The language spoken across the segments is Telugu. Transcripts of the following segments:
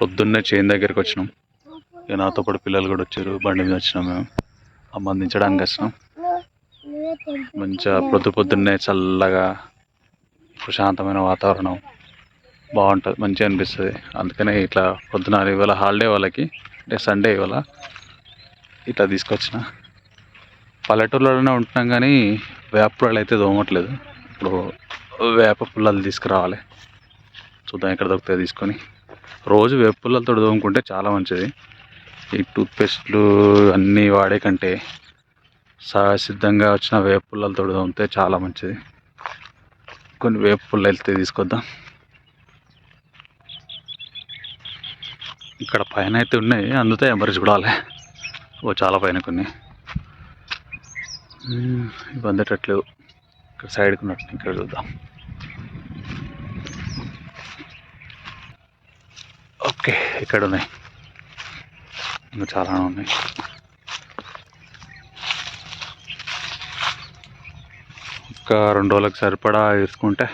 పొద్దున్నే చేను దగ్గరికి వచ్చినాం. ఇక నాతో పాటు పిల్లలు కూడా వచ్చారు. బండి మీద వచ్చినాం మేము. అమ్మ అందించడానికి వచ్చినాం. మంచిగా పొద్దు పొద్దున్నే చల్లగా ప్రశాంతమైన వాతావరణం. బాగుంటుంది. మంచిగా అనిపిస్తుంది. అందుకనే ఇట్లా పొద్దున ఇవాళ హాలిడే వాళ్ళకి అంటే సండే ఇవాళ ఇట్లా తీసుకొచ్చిన. పల్లెటూళ్ళలోనే ఉంటున్నాం కానీ వేప పుల్లలు అయితే దోమట్లేదు ఇప్పుడు వేప పుల్లలు తీసుకురావాలి. చూద్దాం ఎక్కడ దొరుకుతాయి తీసుకొని. రోజు వేపుల్లతో దోముకుంటే చాలా మంచిది. ఈ టూత్పేస్ట్లు అన్నీ వాడే కంటే సహసిద్ధంగా వచ్చిన వేపుల్లతో దోమితే చాలా మంచిది. కొన్ని వేప వెళ్తే తీసుకొద్దాం. ఇక్కడ పైన అయితే ఉన్నాయి అందుతే మరి చూడాలి ఓ చాలా పైన కొన్ని. ఇవి అందేటట్లేవు ఇక్కడ సైడ్కి ఉన్నట్టు ఇక్కడ చూద్దాం. ఓకే ఇక్కడ ఉన్నాయి ఇంకా చాలా ఉన్నాయి. ఒక రెండు రోజులకు సరిపడా వేసుకుంటే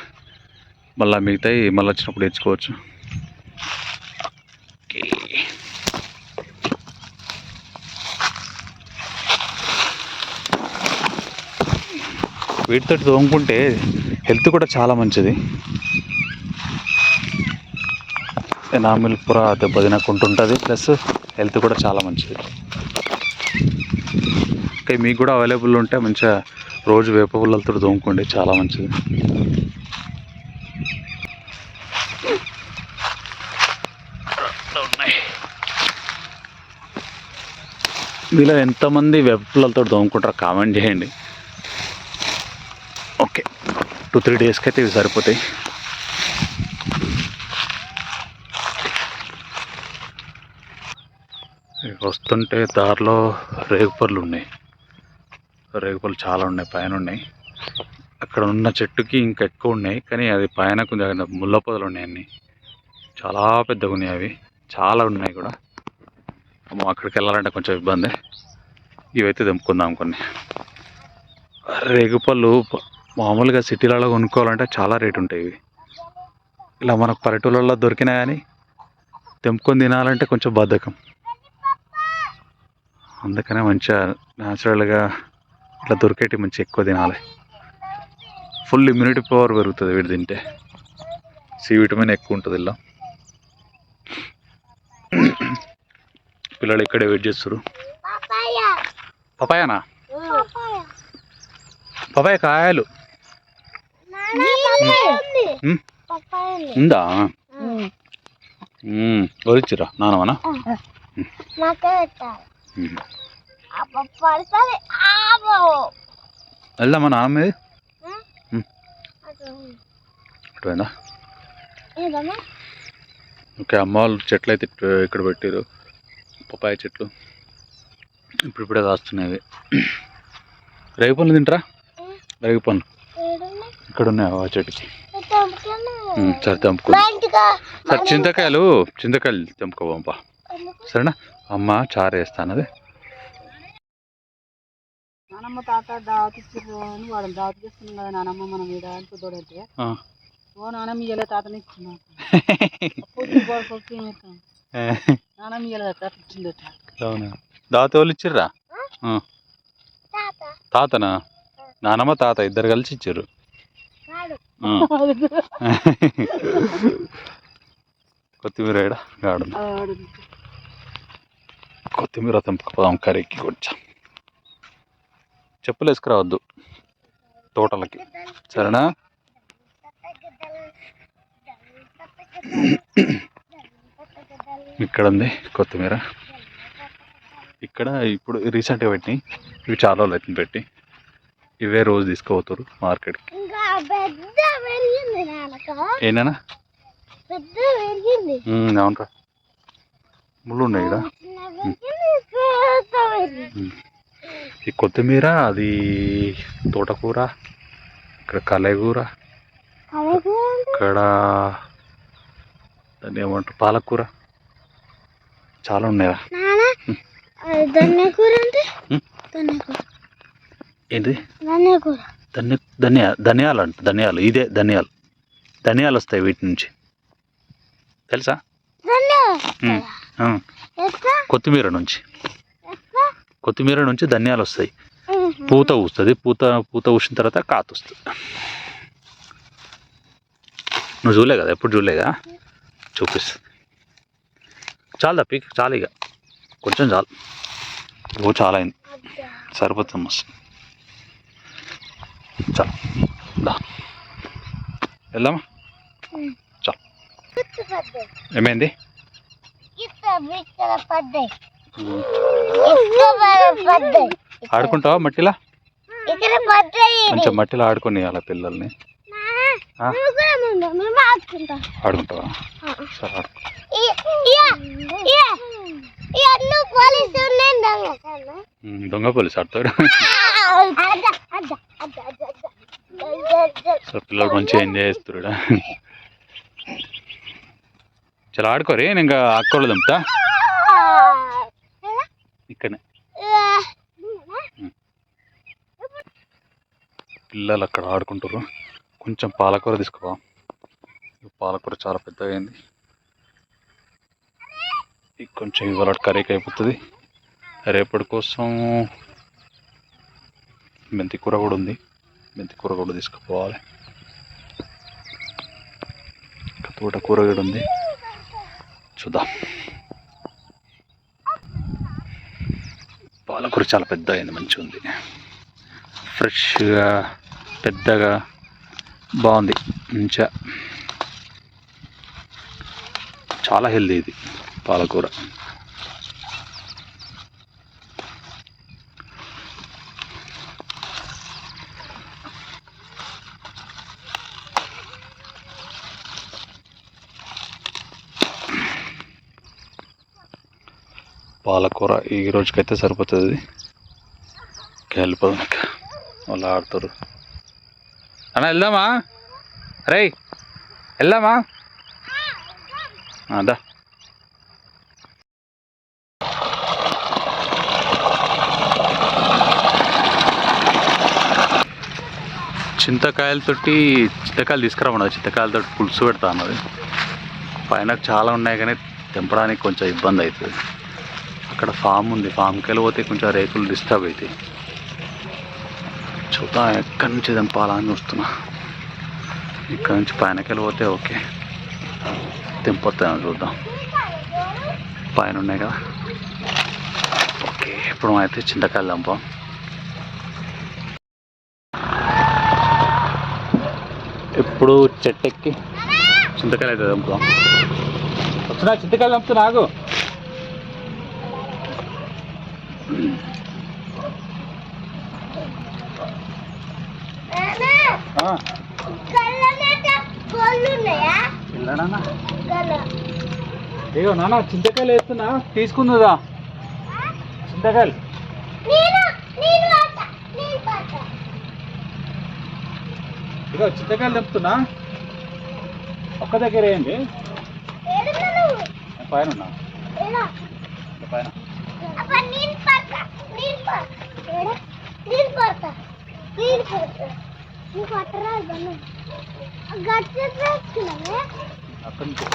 మళ్ళీ మిగతాయి మళ్ళీ వచ్చినప్పుడు తెచ్చుకోవచ్చు వీటితోటి వీటితో తోముకుంటే హెల్త్ కూడా చాలా మంచిది. ఎనామిల్ పుర దెబ్బతినకుంటుంటుంది ప్లస్ హెల్త్ కూడా చాలా మంచిది. ఓకే మీకు కూడా అవైలబుల్ ఉంటే మంచిగా రోజు వేప పుల్లలతో తోముకోండి చాలా మంచిది. మీలో ఎంతమంది వేప పుల్లలతో తోముకుంటారో కామెంట్ చేయండి. ఓకే టూ త్రీ డేస్కి అయితే ఇవి సరిపోతాయి. వస్తుంటే దారిలో రేగుపళ్ళు ఉన్నాయి. రేగుపళ్ళు చాలా ఉన్నాయి పైన ఉన్నాయి. అక్కడ ఉన్న చెట్టుకి ఇంకా ఎక్కువ ఉన్నాయి కానీ అది పైన కొంచెం ముళ్ళ పొదలు ఉన్నాయి అన్ని. చాలా పెద్దగా ఉన్నాయి అవి. చాలా ఉన్నాయి కూడా. అమ్మ అక్కడికి వెళ్ళాలంటే కొంచెం ఇబ్బంది. ఇవైతే తెంపుకుందాం కొన్ని. రేగుపళ్ళు మామూలుగా సిటీలలో కొనుక్కోవాలంటే చాలా రేటు ఉంటాయి ఇవి. ఇలా మనకు పల్లెటూళ్ళలో దొరికినా కానీ తెంపుకొని తినాలంటే కొంచెం బద్ధకం. అందుకనే మంచిగా న్యాచురల్గా ఇట్లా దొరికేటి మంచి ఎక్కువ తినాలి. ఫుల్ ఇమ్యూనిటీ పవర్ పెరుగుతుంది వీటి తింటే. సి విటమిన్ ఎక్కువ ఉంటుంది ఇలా. పిల్లలు ఇక్కడే వెయిట్ చేస్తారు పపాయానా? పపాయ కాయలు. ఉందా? వరిచ్చిరా నానమనా వెళ్దామా నానమ్మ అటు పోయిందా ఓకే అమ్మ వాళ్ళు చెట్లు అయితే ఇక్కడ పెట్టారు పపాయ చెట్లు. ఇప్పుడు ఇప్పుడే కాస్తున్నాయి. రేగు పండ్లు తింటారా? రేగు పండ్లు. ఇక్కడ ఉన్నాయి ఆ చెట్టుకి? సరే తెంపుకో సరే చింతకాయలు చింతకాయలు తెంపుకోవంపా? సరేనా? అమ్మ చారు వేస్తాను అదే నానమ్మ తాత దావత్ ఇచ్చిర్రు అని వాడు దావత్ చేస్తున్నాం కదా నానమ్మ మనం మీద అని పెద్దోడంటే ఆ. ఓ నానమ్మ ఇయ్యలే తాతని ఇచ్చింది? నానమ్మ ఇయ్యలే తాత ఇచ్చిందట అవునా? దాత వాళ్ళు ఇచ్చిర్రా? ఆ. తాత. తాతనా? నానమ్మ తాత ఇద్దరు కలిసి ఇచ్చారు. కొత్తిమీర ఏడ? గాడు ఆడు కొత్తిమీర తెంపుకుపోదాం కర్రీకి కొంచెం. చెప్పులు వేసుకురావద్దు తోటలకి. సరేనా? ఇక్కడ ఉంది కొత్తిమీర. ఇక్కడ ఇప్పుడు రీసెంట్గా పెట్టినాయి ఇవి చాలా రోజులు అవుతుంది పెట్టి ఇవే రోజు తీసుకుపోతారు మార్కెట్కి. పెరిగింది అవునరా. ముళ్ళు ఉన్నాయి ఇక్కడ పెరిగింది ఈ కొత్తిమీర అది తోటకూర ఇక్కడ అంటే ఇక్కడ దాన్ని ఏమంటారు పాలకూర. చాలా ఉన్నాయిరా నాన్న అది ధన్యకూర అంటే? ఉం? ధన్యకూర. ఏంటి ధన్య ధనియా ధనియాలు అంట ధనియాలు ఇదే ధనియాలు. ధనియాలు వస్తాయి వీటి నుంచి. తెలుసా? కొత్తిమీర నుంచి. కొత్తిమీర నుంచి ధనియాలు వస్తాయి. పూత ఊస్తుంది. పూత పూత ఊసిన తర్వాత కాత వస్తుంది. నువ్వు చూడలే కదా? ఎప్పుడు చూడలేదా చూపిస్తుంది. చాలు తప్పి చాలు ఇక. కొంచెం చాలు. ఓ చాలా అయింది. సరిపోతుంది మస్తు. చాలు. వెళ్దామా? చాలు. ఏమైంది ఇక్కడ పడ్డాయి ఇక్కడ పడ్డాయి ఆడుకుంటావా మట్టిలా? కొంచెం మట్టిలో ఆడుకుని అలా పిల్లల్ని. ఆడుకుంటావా? సరే దొంగ. పోలీస్ ఆడతాడు. సో పిల్లలు మంచిగా ఎంజాయ్ చేస్తురుడా చాలా ఆడుకోరే నేను ఇంకా అక్కోళ్ళు దింపుతా. ఇక్కడనే. పిల్లలు అక్కడ ఆడుకుంటారు కొంచెం పాలకూర తీసుకోవా పాలకూర చాలా పెద్దగా అయింది కొంచెం ఇవాళ కర్రీకి అయిపోతుంది. రేపటి కోసం మెంతి కూర కూడా ఉంది. మెంతి కూర కూడా తీసుకుపోవాలి. తోట కూర కూడా ఉంది. చూద్దాం. పాలకూర చాలా పెద్ద అయింది మంచిగా ఉంది ఫ్రెష్గా పెద్దగా బాగుంది మంచిగా. చాలా హెల్దీ ఇది పాలకూర. పాలకూర ఈ రోజుకైతే సరిపోతుంది. వెళ్ళిపోదాం ఇంకా. వాళ్ళు ఆడుతారు. అన్న వెళ్దామా? రే వెళ్దామా? అదా చింతకాయలతోటి చింతకాయలు తీసుకురామన్నది చింతకాయలతో పులుసు పెడతా అన్నది. పైన చాలా ఉన్నాయి కానీ తెంపడానికి కొంచెం ఇబ్బంది అవుతుంది. అక్కడ ఫామ్ ఉంది. ఫామ్కి వెళ్ళిపోతే కొంచెం రేకులు డిస్టర్బ్ అవుతాయి చూద్దాం ఎక్కడి నుంచి తెంపాలా అని చూస్తున్నా. ఇక్కడ నుంచి పైనకి వెళ్ళిపోతే ఓకే. తెంపొస్తాను చూద్దాం. పైన ఉన్నాయి కదా. ఓకే ఇప్పుడు అయితే చింతకాయలు తెంపాం ఎప్పుడు చెట్టు ఎక్కి చింతకాయలు అయితే దింపుదాం. వచ్చినా చింతకాయలు తెంపుతున్నా నాకు ఆ, కోళ్ళు ఉన్నాయా వెళ్ళానన్నా కళ్ళ అయ్యో నాన్న చింతకాయలు వేస్తున్నా. తీసుకుందా చింతకాయలు. ఇగో చింతకాయలు తెంపుతున్నా. ఒక్క దగ్గర వేయండి. పైన ఉన్నా. పైన అప్ప నేను పాట నేను పాట ఏడా నేను పాట నేను పాట నువ్వు పట్టరా ఇవన్నీ గట్టి వేసుకున్నావే అక్కడి నుంచి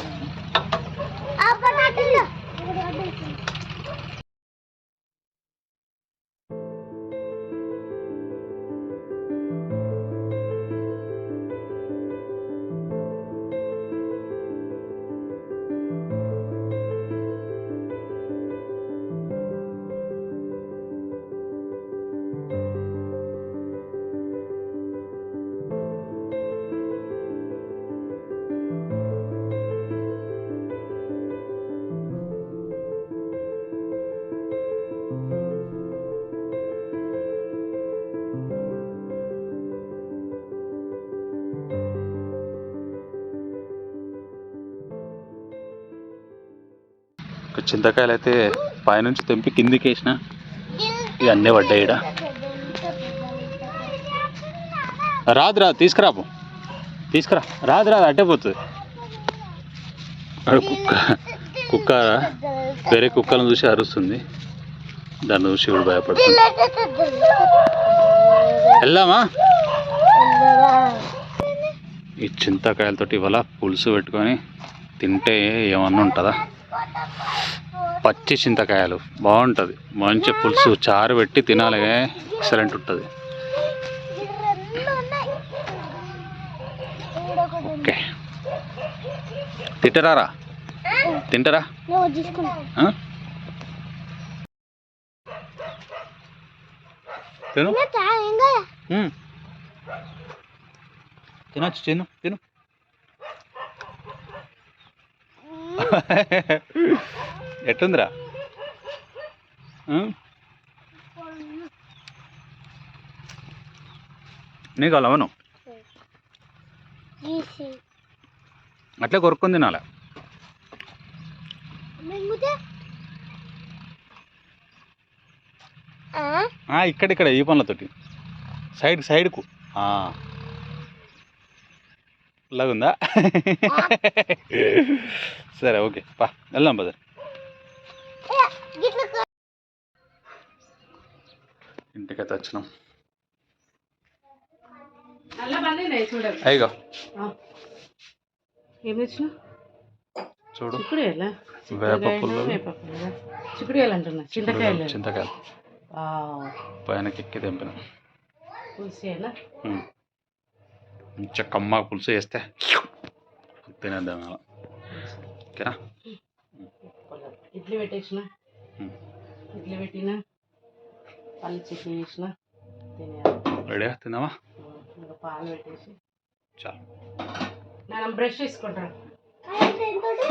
ఇక్కడ చింతకాయలు అయితే పైనుంచి తెంపి కిందికి వేసిన ఇక పడ్డాయి ఈడ. రాదు రాదు తీసుకురాపు తీసుకురా. రాదు రాదు అట్టే పోతుంది. కుక్క కుక్క వేరే కుక్కలను చూసి అరుస్తుంది. దాన్ని చూసి ఇప్పుడు భయపడుతుంది వెళ్దామా? ఈ చింతకాయలతోటి ఇవాళ పులుసు పెట్టుకొని తింటే ఏమన్నా ఉంటుందా? పచ్చి చింతకాయలు. బాగుంటుంది. మంచి పులుసు చారు పెట్టి తినాలి. ఎక్సలెంట్ ఉంటుంది. ఓకే. తింటారా? తింటారా తిను. తినచ్చు తిను తిను. ఎట్టుందిరా? నీకు అలా అవును? అట్లే ఆ? ఆ, ఇక్కడ ఇక్కడ ఈ పనులతోటి. సైడ్ సైడ్కు. ఆ. ఇలాగుందా సరే ఓకే. పా వెళ్దాం కొ- ఇంటికైతే వచ్చినాం. అయ్యో. చూడు. వేప పుల్లలు. అంటున్నా. చింతకాయలు. పైనకి ఎక్కి తెంపిన. మంచిగా కమ్మ పులుసు వేస్తే తినేద్దాం అలా ఓకేనా ఇడ్లీ పెట్టేసిన. ఉమ్. ఇడ్లీ పెట్టిన. పల్లి చట్నీ చేసిన. రెడీగా తిందామా పాలు పెట్టేసి. చాలు. నేను బ్రష్ ఎంతోటి?